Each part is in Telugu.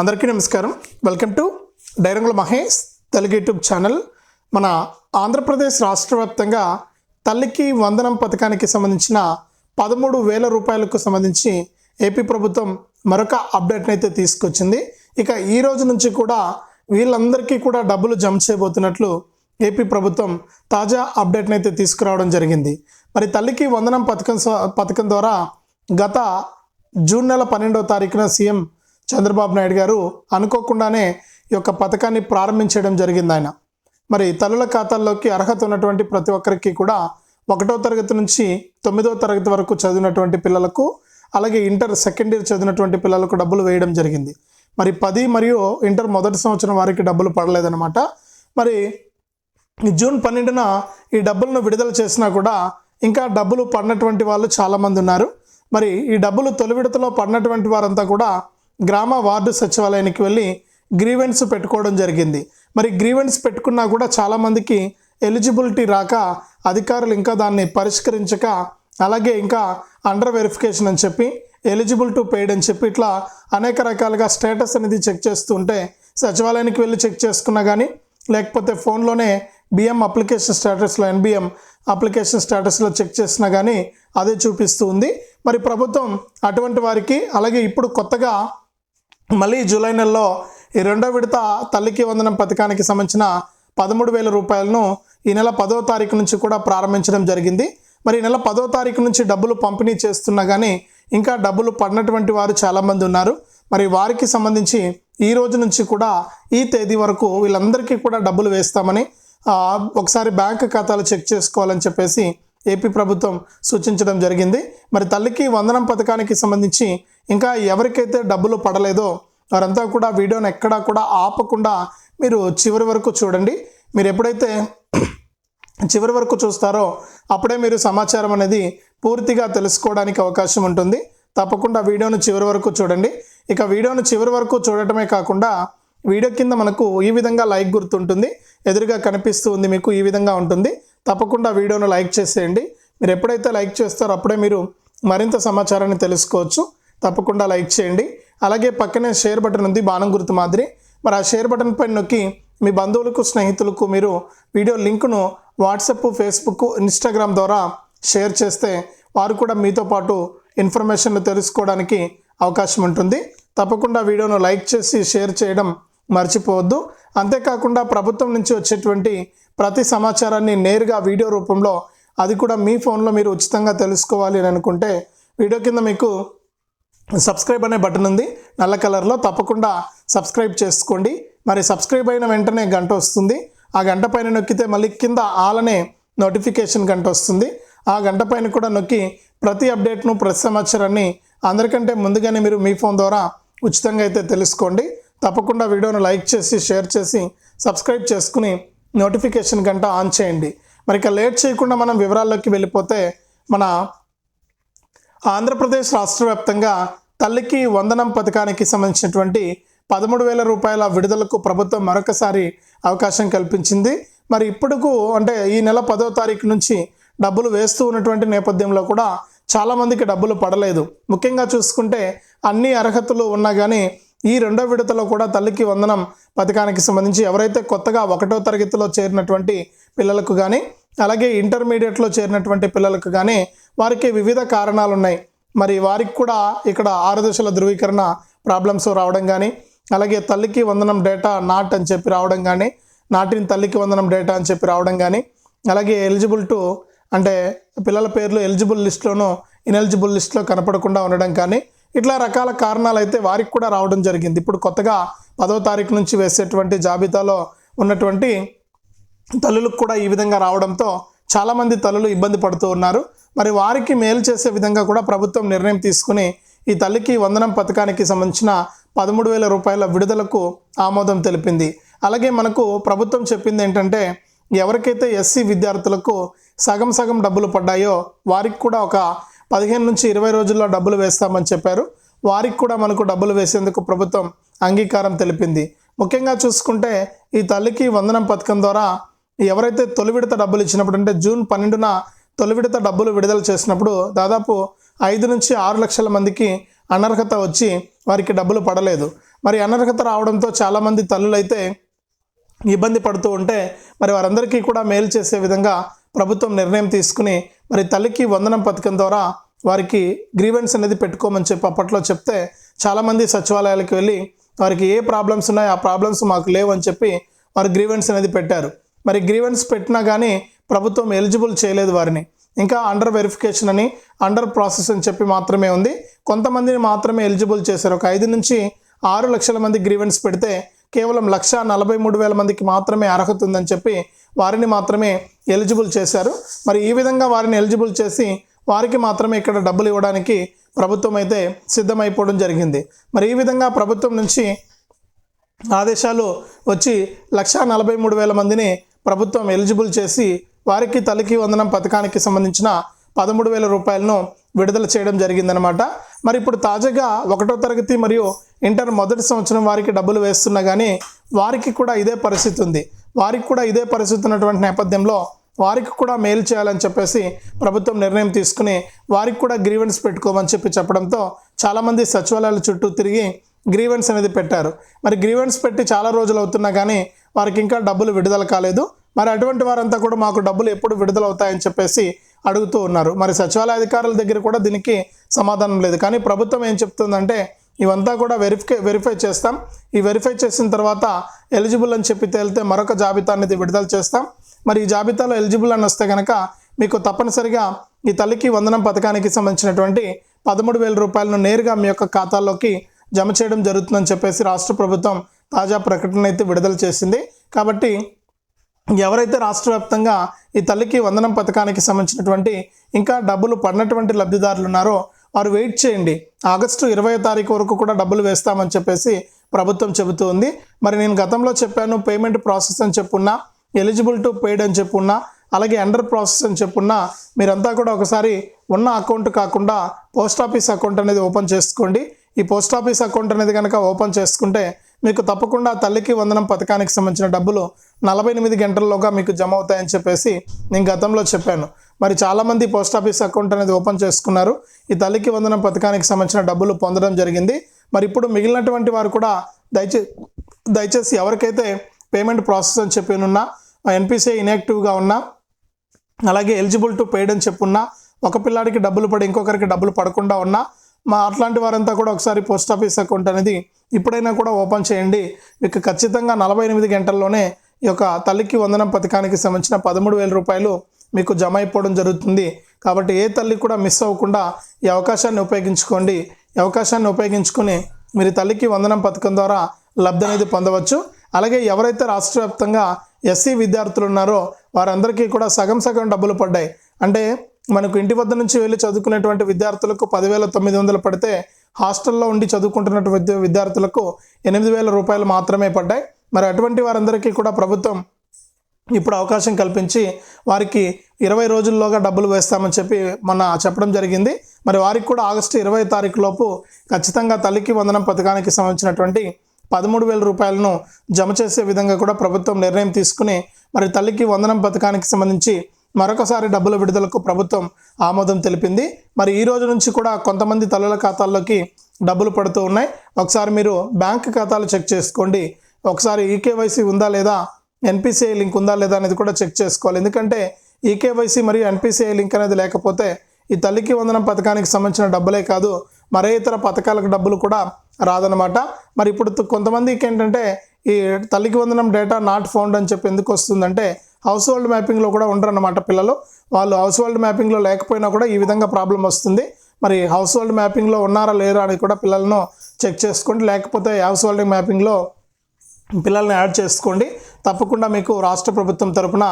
అందరికీ నమస్కారం. Welcome to Dairangula Mahesh Telugu YouTube channel. మన ఆంధ్రప్రదేశ్ రాష్ట్ర వ్యాప్తంగా తల్లికి వందనం పథకానికి సంబంధించిన పదమూడు వేల రూపాయలకు సంబంధించి ఏపీ ప్రభుత్వం మరొక అప్డేట్ని అయితే తీసుకొచ్చింది. ఇక ఈ రోజు నుంచి కూడా వీళ్ళందరికీ కూడా డబ్బులు జమ చేయబోతున్నట్లు ఏపీ ప్రభుత్వం తాజా అప్డేట్ని అయితే తీసుకురావడం జరిగింది. మరి తల్లికి వందనం పథకం పథకం ద్వారా గత జూన్ నెల పన్నెండవ తారీఖున సీఎం చంద్రబాబు నాయుడు గారు అనుకోకుండానే ఈ యొక్క పథకాన్ని ప్రారంభించడం జరిగింది ఆయన. మరి తల్లుల ఖాతాల్లోకి అర్హత ఉన్నటువంటి ప్రతి ఒక్కరికి కూడా ఒకటో తరగతి నుంచి తొమ్మిదో తరగతి వరకు చదివినటువంటి పిల్లలకు అలాగే ఇంటర్ సెకండ్ ఇయర్ చదివినటువంటి పిల్లలకు డబ్బులు వేయడం జరిగింది. మరి పది మరియు ఇంటర్ మొదటి సంవత్సరం వారికి డబ్బులు పడలేదన్నమాట. మరి జూన్ పన్నెండున ఈ డబ్బులను విడుదల చేసినా కూడా ఇంకా డబ్బులు పడినటువంటి వాళ్ళు చాలామంది ఉన్నారు. మరి ఈ డబ్బులు తొలి విడతలో పడినటువంటి వారంతా కూడా గ్రామ వార్డు సచివాలయానికి వెళ్ళి గ్రీవెన్స్ పెట్టుకోవడం జరిగింది. మరి గ్రీవెన్స్ పెట్టుకున్నా కూడా చాలామందికి ఎలిజిబిలిటీ రాక అధికారులు ఇంకా దాన్ని పరిష్కరించక అలాగే ఇంకా అండర్ వెరిఫికేషన్ అని చెప్పి ఎలిజిబుల్ టు పెయిడ్ అని చెప్పి ఇట్లా అనేక రకాలుగా స్టేటస్ అనేది చెక్ చేస్తూ ఉంటే సచివాలయానికి వెళ్ళి చెక్ చేసుకున్నా కానీ లేకపోతే ఫోన్లోనే బిఎం అప్లికేషన్ స్టేటస్లో ఎన్బిఎం అప్లికేషన్ స్టేటస్లో చెక్ చేసినా కానీ అదే చూపిస్తూ ఉంది. మరి ప్రభుత్వం అటువంటి వారికి అలాగే ఇప్పుడు కొత్తగా మళ్ళీ జూలై నెలలో ఈ రెండో విడత తల్లికి వందనం పథకానికి సంబంధించిన పదమూడు వేల రూపాయలను ఈ నెల పదో తారీఖు నుంచి కూడా ప్రారంభించడం జరిగింది. మరి ఈ నెల పదో తారీఖు నుంచి డబ్బులు పంపిణీ చేస్తున్నా కానీ ఇంకా డబ్బులు పడినటువంటి వారు చాలామంది ఉన్నారు. మరి వారికి సంబంధించి ఈ రోజు నుంచి కూడా ఈ తేదీ వరకు వీళ్ళందరికీ కూడా డబ్బులు వేస్తామని ఒకసారి బ్యాంక్ ఖాతాలు చెక్ చేసుకోవాలని చెప్పేసి ఏపీ ప్రభుత్వం సూచించడం జరిగింది. మరి తల్లికి వందనం పథకానికి సంబంధించి ఇంకా ఎవరికైతే డబ్బులు పడలేదో వారంతా కూడా వీడియోని ఎక్కడా కూడా ఆపకుండా మీరు చివరి వరకు చూడండి. మీరు ఎప్పుడైతే చివరి వరకు చూస్తారో అప్పుడే మీరు సమాచారం అనేది పూర్తిగా తెలుసుకోవడానికి అవకాశం ఉంటుంది. తప్పకుండా వీడియోను చివరి వరకు చూడండి. ఇక వీడియోను చివరి వరకు చూడటమే కాకుండా వీడియో కింద మనకు ఈ విధంగా లైక్ గుర్తుంటుంది. ఎదురుగా కనిపిస్తూ ఉంది మీకు ఈ విధంగా ఉంటుంది. తప్పకుండా వీడియోను లైక్ చేసేయండి. మీరు ఎప్పుడైతే లైక్ చేస్తారో అప్పుడే మీరు మరింత సమాచారాన్ని తెలుసుకోవచ్చు. తప్పకుండా లైక్ చేయండి. అలాగే పక్కనే షేర్ బటన్ ఉంది బాణం గుర్తు మాదిరి. మరి ఆ షేర్ బటన్ పైన నొక్కి మీ బంధువులకు స్నేహితులకు మీరు వీడియో లింకును వాట్సప్ ఫేస్బుక్ ఇన్స్టాగ్రామ్ ద్వారా షేర్ చేస్తే వారు కూడా మీతో పాటు ఇన్ఫర్మేషన్ తెలుసుకోవడానికి అవకాశం ఉంటుంది. తప్పకుండా వీడియోను లైక్ చేసి షేర్ చేయడం మర్చిపోవద్దు. అంతేకాకుండా ప్రభుత్వం నుంచి వచ్చేటువంటి ప్రతి సమాచారాన్ని నేరుగా వీడియో రూపంలో అది కూడా మీ ఫోన్లో మీరు ఉచితంగా తెలుసుకోవాలి అని అనుకుంటే వీడియో కింద మీకు సబ్స్క్రైబ్ అనే బటన్ ఉంది. నల్ల కలర్లో తప్పకుండా సబ్స్క్రైబ్ చేసుకోండి. మరి సబ్స్క్రైబ్ అయిన వెంటనే గంట వస్తుంది. ఆ గంట పైన నొక్కితే మళ్ళీ కింద ఆలనే నోటిఫికేషన్ గంట వస్తుంది. ఆ గంట పైన కూడా నొక్కి ప్రతి అప్డేట్ను ప్రతి సమాచారాన్ని అందరికంటే ముందుగానే మీరు మీ ఫోన్ ద్వారా ఉచితంగా అయితే తెలుసుకోండి. తప్పకుండా వీడియోను లైక్ చేసి షేర్ చేసి సబ్స్క్రైబ్ చేసుకుని నోటిఫికేషన్ గంట ఆన్ చేయండి. మరి ఇక లేట్ చేయకుండా మనం వివరాల్లోకి వెళ్ళిపోతే మన ఆంధ్రప్రదేశ్ రాష్ట్ర వ్యాప్తంగా తల్లికి వందనం పథకానికి సంబంధించినటువంటి పదమూడు వేల రూపాయల విడుదలకు ప్రభుత్వం మరొకసారి అవకాశం కల్పించింది. మరి ఇప్పుడుకు అంటే ఈ నెల పదో తారీఖు నుంచి డబ్బులు వేస్తూ ఉన్నటువంటి నేపథ్యంలో కూడా చాలామందికి డబ్బులు పడలేదు. ముఖ్యంగా చూసుకుంటే అన్ని అర్హతలు ఉన్నా కానీ ఈ రెండో విడతలో కూడా తల్లికి వందనం పథకానికి సంబంధించి ఎవరైతే కొత్తగా ఒకటో తరగతిలో చేరినటువంటి పిల్లలకు కానీ అలాగే ఇంటర్మీడియట్లో చేరినటువంటి పిల్లలకు కానీ వారికి వివిధ కారణాలు ఉన్నాయి మరి వారికి కూడా ఇక్కడ ఆరదశల ధృవీకరణ ప్రాబ్లమ్స్ రావడం కానీ అలాగే తల్లికి వందనం డేటా నాట్ అని చెప్పి రావడం కానీ నాటిన తల్లికి వందనం డేటా అని చెప్పి రావడం కానీ అలాగే ఎలిజిబుల్ టు అంటే పిల్లల పేర్లు ఎలిజిబుల్ లిస్ట్లోనూ ఇనెలిజిబుల్ లిస్ట్లో కనపడకుండా ఉండడం కానీ ఇట్లా రకాల కారణాలు అయితే వారికి కూడా రావడం జరిగింది. ఇప్పుడు కొత్తగా పదో తారీఖు నుంచి వేసేటువంటి జాబితాలో ఉన్నటువంటి తల్లులకు కూడా ఈ విధంగా రావడంతో చాలామంది తల్లులు ఇబ్బంది పడుతూ ఉన్నారు. మరి వారికి మేలు చేసే విధంగా కూడా ప్రభుత్వం నిర్ణయం తీసుకుని ఈ తల్లికి వందనం పథకానికి సంబంధించిన పదమూడు వేల రూపాయల విడుదలకు ఆమోదం తెలిపింది. అలాగే మనకు ప్రభుత్వం చెప్పింది ఏంటంటే ఎవరికైతే ఎస్సీ విద్యార్థులకు సగం సగం డబ్బులు పడ్డాయో వారికి కూడా ఒక పదిహేను నుంచి ఇరవై రోజుల్లో డబ్బులు వేస్తామని చెప్పారు. వారికి కూడా మనకు డబ్బులు వేసేందుకు ప్రభుత్వం అంగీకారం తెలిపింది. ముఖ్యంగా చూసుకుంటే ఈ తల్లికి వందనం పథకం ద్వారా ఎవరైతే తొలి విడత డబ్బులు ఇచ్చినప్పుడు అంటే జూన్ పన్నెండున తొలి విడత డబ్బులు విడుదల చేసినప్పుడు దాదాపు ఐదు నుంచి ఆరు లక్షల మందికి అనర్హత వచ్చి వారికి డబ్బులు పడలేదు. మరి అనర్హత రావడంతో చాలామంది తల్లులైతే ఇబ్బంది పడుతూ ఉంటే మరి వారందరికీ కూడా మేలు చేసే విధంగా ప్రభుత్వం నిర్ణయం తీసుకుని మరి తల్లికి వందనం పథకం ద్వారా వారికి గ్రీవెన్స్ అనేది పెట్టుకోమని చెప్పి అప్పట్లో చెప్తే చాలామంది సచివాలయాలకు వెళ్ళి వారికి ఏ ప్రాబ్లమ్స్ ఉన్నాయో ఆ ప్రాబ్లమ్స్ మాకు లేవు అని చెప్పి వారు గ్రీవెన్స్ అనేది పెట్టారు. మరి గ్రీవెన్స్ పెట్టినా కానీ ప్రభుత్వం ఎలిజిబుల్ చేయలేదు వారిని. ఇంకా అండర్ వెరిఫికేషన్ అని అండర్ ప్రాసెస్ అని చెప్పి మాత్రమే ఉంది. కొంతమందిని మాత్రమే ఎలిజిబుల్ చేశారు. ఒక ఐదు నుంచి ఆరు లక్షల మంది గ్రీవెన్స్ పెడితే కేవలం లక్ష నలభై మూడు వేల మందికి మాత్రమే అర్హత ఉందని చెప్పి వారిని మాత్రమే ఎలిజిబుల్ చేశారు. మరి ఈ విధంగా వారిని ఎలిజిబుల్ చేసి వారికి మాత్రమే ఇక్కడ డబ్బులు ఇవ్వడానికి ప్రభుత్వం అయితే సిద్ధమైపోవడం జరిగింది. మరి ఈ విధంగా ప్రభుత్వం నుంచి ఆదేశాలు వచ్చి లక్ష నలభై మూడు వేల మందిని ప్రభుత్వం ఎలిజిబుల్ చేసి వారికి తల్లికి వందనం పథకానికి సంబంధించిన పదమూడు వేల రూపాయలను విడుదల చేయడం జరిగిందనమాట మరి ఇప్పుడు తాజాగా ఒకటో తరగతి మరియు ఇంటర్ మొదటి సంవత్సరం వారికి డబ్బులు వేస్తున్నా కానీ వారికి కూడా ఇదే పరిస్థితి ఉంది. వారికి కూడా ఇదే పరిస్థితి ఉన్నటువంటి నేపథ్యంలో వారికి కూడా మేలు చేయాలని చెప్పేసి ప్రభుత్వం నిర్ణయం తీసుకుని వారికి కూడా గ్రీవెన్స్ పెట్టుకోమని చెప్పి చెప్పడంతో చాలామంది సచివాలయాల చుట్టూ తిరిగి గ్రీవెన్స్ అనేది పెట్టారు. మరి గ్రీవెన్స్ పెట్టి చాలా రోజులు అవుతున్నా కానీ వారికి ఇంకా డబ్బులు విడుదల కాలేదు. మరి అటువంటి వారంతా కూడా మాకు డబ్బులు ఎప్పుడు విడుదలవుతాయని చెప్పేసి అడుగుతూ ఉన్నారు. మరి సచివాలయ అధికారుల దగ్గర కూడా దీనికి సమాధానం లేదు. కానీ ప్రభుత్వం ఏం చెప్తుందంటే ఇవంతా కూడా వెరిఫై వెరిఫై చేస్తాం. ఈ వెరిఫై చేసిన తర్వాత ఎలిజిబుల్ అని చెప్పి తేలితే మరొక జాబితా అనేది విడుదల చేస్తాం. మరి ఈ జాబితాలో ఎలిజిబుల్ అని వస్తే కనుక మీకు తప్పనిసరిగా ఈ తల్లికి వందనం పథకానికి సంబంధించినటువంటి పదమూడు వేల రూపాయలను నేరుగా మీ యొక్క ఖాతాలోకి జమ చేయడం జరుగుతుందని చెప్పేసి రాష్ట్ర ప్రభుత్వం తాజా ప్రకటన అయితే విడుదల చేసింది. కాబట్టి ఎవరైతే రాష్ట్ర వ్యాప్తంగా ఈ తల్లికి వందనం పథకానికి సంబంధించినటువంటి ఇంకా డబ్బులు పడినటువంటి లబ్ధిదారులు ఉన్నారో వారు వెయిట్ చేయండి. ఆగస్టు ఇరవై తారీఖు వరకు కూడా డబ్బులు వేస్తామని చెప్పేసి ప్రభుత్వం చెబుతూ ఉంది. మరి నేను గతంలో చెప్పాను పేమెంట్ ప్రాసెస్ అని చెప్పున్నా ఎలిజిబుల్ టు పేడ్ అని చెప్పున్నా అలాగే అండర్ ప్రాసెస్ అని చెప్పున్నా మీరంతా కూడా ఒకసారి ఉన్న అకౌంట్ కాకుండా పోస్ట్ ఆఫీస్ అకౌంట్ అనేది ఓపెన్ చేసుకోండి. ఈ పోస్ట్ ఆఫీస్ అకౌంట్ అనేది కనుక ఓపెన్ చేసుకుంటే మీకు తప్పకుండా తల్లికి వందనం పథకానికి సంబంధించిన డబ్బులు నలభై ఎనిమిది గంటల్లోగా మీకు జమ అవుతాయని చెప్పేసి నేను గతంలో చెప్పాను. మరి చాలామంది పోస్ట్ ఆఫీస్ అకౌంట్ అనేది ఓపెన్ చేసుకున్నారు. ఈ తల్లికి వందనం పథకానికి సంబంధించిన డబ్బులు పొందడం జరిగింది. మరి ఇప్పుడు మిగిలినటువంటి వారు కూడా దయచే దయచేసి ఎవరికైతే పేమెంట్ ప్రాసెస్ అని చెప్పినున్నా ఎన్పిసిఐ ఇన్యాక్టివ్గా ఉన్నా అలాగే ఎలిజిబుల్ టు పేడ్ అని చెప్పున్నా ఒక పిల్లాడికి డబ్బులు పడి ఇంకొకరికి డబ్బులు పడకుండా ఉన్నా మా అట్లాంటి వారంతా కూడా ఒకసారి పోస్ట్ ఆఫీస్ అకౌంట్ అనేది ఇప్పుడైనా కూడా ఓపెన్ చేయండి. మీకు ఖచ్చితంగా నలభై ఎనిమిది గంటల్లోనే ఈ యొక్క తల్లికి వందనం పథకానికి సంబంధించిన పదమూడు వేల రూపాయలు మీకు జమ అయిపోవడం జరుగుతుంది. కాబట్టి ఏ తల్లి కూడా మిస్ అవ్వకుండా ఈ అవకాశాన్ని ఉపయోగించుకోండి. ఈ అవకాశాన్ని ఉపయోగించుకొని మీరు తల్లికి వందనం పథకం ద్వారా లబ్ధి అనేది పొందవచ్చు. అలాగే ఎవరైతే రాష్ట్ర వ్యాప్తంగా ఎస్సీ విద్యార్థులు ఉన్నారో వారందరికీ కూడా సగం సగం డబ్బులు పడ్డాయి. అంటే మనకు ఇంటి వద్ద నుంచి వెళ్ళి చదువుకునేటువంటి విద్యార్థులకు పదివేల తొమ్మిది వందలు పడితే హాస్టల్లో ఉండి చదువుకుంటున్నటువంటి విద్యార్థులకు ఎనిమిది వేల రూపాయలు మాత్రమే పడ్డాయి. మరి అటువంటి వారందరికీ కూడా ప్రభుత్వం ఇప్పుడు అవకాశం కల్పించి వారికి ఇరవై రోజుల్లోగా డబ్బులు వేస్తామని చెప్పి మొన్న చెప్పడం జరిగింది. మరి వారికి కూడా ఆగస్టు ఇరవై తారీఖు లోపు ఖచ్చితంగా తల్లికి వందనం పథకానికి సంబంధించినటువంటి పదమూడు వేల రూపాయలను జమ చేసే విధంగా కూడా ప్రభుత్వం నిర్ణయం తీసుకుని మరి తల్లికి వందనం పథకానికి సంబంధించి మరొకసారి డబ్బుల విడుదలకు ప్రభుత్వం ఆమోదం తెలిపింది. మరి ఈ రోజు నుంచి కూడా కొంతమంది తల్లుల ఖాతాల్లోకి డబ్బులు పడుతూ ఉన్నాయి. ఒకసారి మీరు బ్యాంక్ ఖాతాలు చెక్ చేసుకోండి. ఒకసారి ఈకేవైసీ ఉందా లేదా? ఎన్పిసిఐ లింక్ ఉందా లేదా అనేది కూడా చెక్ చేసుకోవాలి. ఎందుకంటే ఈకేవైసీ మరియు ఎన్పిసిఐ లింక్ అనేది లేకపోతే ఈ తల్లికి వందనం పథకానికి సంబంధించిన డబ్బులే కాదు మరే ఇతర పథకాలకు డబ్బులు కూడా రాదనమాట మరి ఇప్పుడు కొంతమందికి ఏంటంటే ఈ తల్లికి వందనం డేటా నాట్ ఫౌండ్ అని చెప్పి ఎందుకు వస్తుందంటే హౌస్ హోల్డ్ మ్యాపింగ్లో కూడా ఉండరన్నమాట పిల్లలు. వాళ్ళు హౌస్ హోల్డ్ మ్యాపింగ్లో లేకపోయినా కూడా ఈ విధంగా ప్రాబ్లం వస్తుంది. మరి హౌస్ హోల్డ్ మ్యాపింగ్లో ఉన్నారా లేరా అని కూడా పిల్లలను చెక్ చేసుకోండి. లేకపోతే హౌస్ హోల్డ్ మ్యాపింగ్లో పిల్లల్ని యాడ్ చేసుకోండి. తప్పకుండా మీకు రాష్ట్ర ప్రభుత్వం తరపున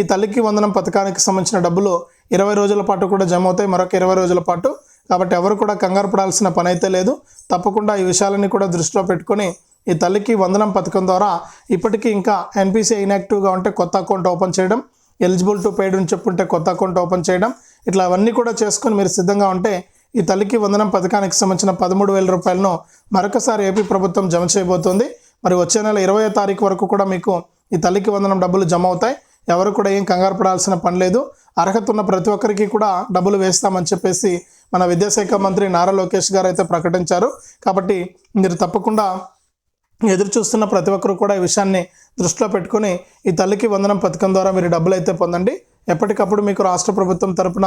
ఈ తల్లికి వందనం పథకానికి సంబంధించిన డబ్బులు ఇరవై రోజుల పాటు కూడా జమ అవుతాయి. మరొక ఇరవై రోజుల పాటు. కాబట్టి ఎవరు కూడా కంగారు పడాల్సిన పని అయితే లేదు. తప్పకుండా ఈ విషయాలన్నీ కూడా దృష్టిలో పెట్టుకొని ఈ తల్లికి వందనం పథకం ద్వారా ఇప్పటికీ ఇంకా ఎన్పిసి ఇన్యాక్టివ్గా ఉంటే కొత్త అకౌంట్ ఓపెన్ చేయడం ఎలిజిబుల్ టు పేడ్ అని చెప్పుంటే కొత్త అకౌంట్ ఓపెన్ చేయడం ఇట్లా అవన్నీ కూడా చేసుకొని మీరు సిద్ధంగా ఉంటే ఈ తల్లికి వందనం పథకానికి సంబంధించిన పదమూడు వేల రూపాయలను మరొకసారి ఏపీ ప్రభుత్వం జమ చేయబోతోంది. మరి వచ్చే నెల ఇరవై తారీఖు వరకు కూడా మీకు ఈ తల్లికి వందనం డబ్బులు జమ అవుతాయి. ఎవరు కూడా ఏం కంగారు పడాల్సిన పని లేదు. అర్హత ఉన్న ప్రతి ఒక్కరికి కూడా డబ్బులు వేస్తామని చెప్పేసి మన విద్యాశాఖ మంత్రి నారా లోకేష్ గారు అయితే ప్రకటించారు. కాబట్టి మీరు తప్పకుండా ఎదురు చూస్తున్న ప్రతి ఒక్కరు కూడా ఈ విషయాన్ని దృష్టిలో పెట్టుకుని ఈ తల్లికి వందనం పథకం ద్వారా మీరు డబ్బులు అయితే పొందండి. ఎప్పటికప్పుడు మీకు రాష్ట్ర ప్రభుత్వం తరపున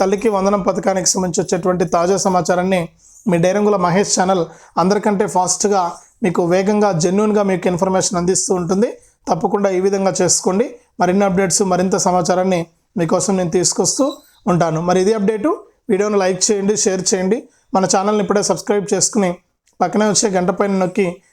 తల్లికి వందనం పథకానికి సంబంధించి వచ్చేటువంటి తాజా సమాచారాన్ని మీ డైరంగుల మహేష్ ఛానల్ అందరికంటే ఫాస్ట్గా మీకు వేగంగా జెన్యున్గా మీకు ఇన్ఫర్మేషన్ అందిస్తూ ఉంటుంది. తప్పకుండా ఈ విధంగా చేసుకోండి. మరిన్ని అప్డేట్స్ మరింత సమాచారాన్ని మీకోసం నేను తీసుకొస్తూ ఉంటాను. మరి ఇది అప్డేటు. వీడియోను లైక్ చేయండి షేర్ చేయండి. మన ఛానల్ని ఇప్పుడే సబ్స్క్రైబ్ చేసుకుని పక్కనే వచ్చే గంట పైన నొక్కి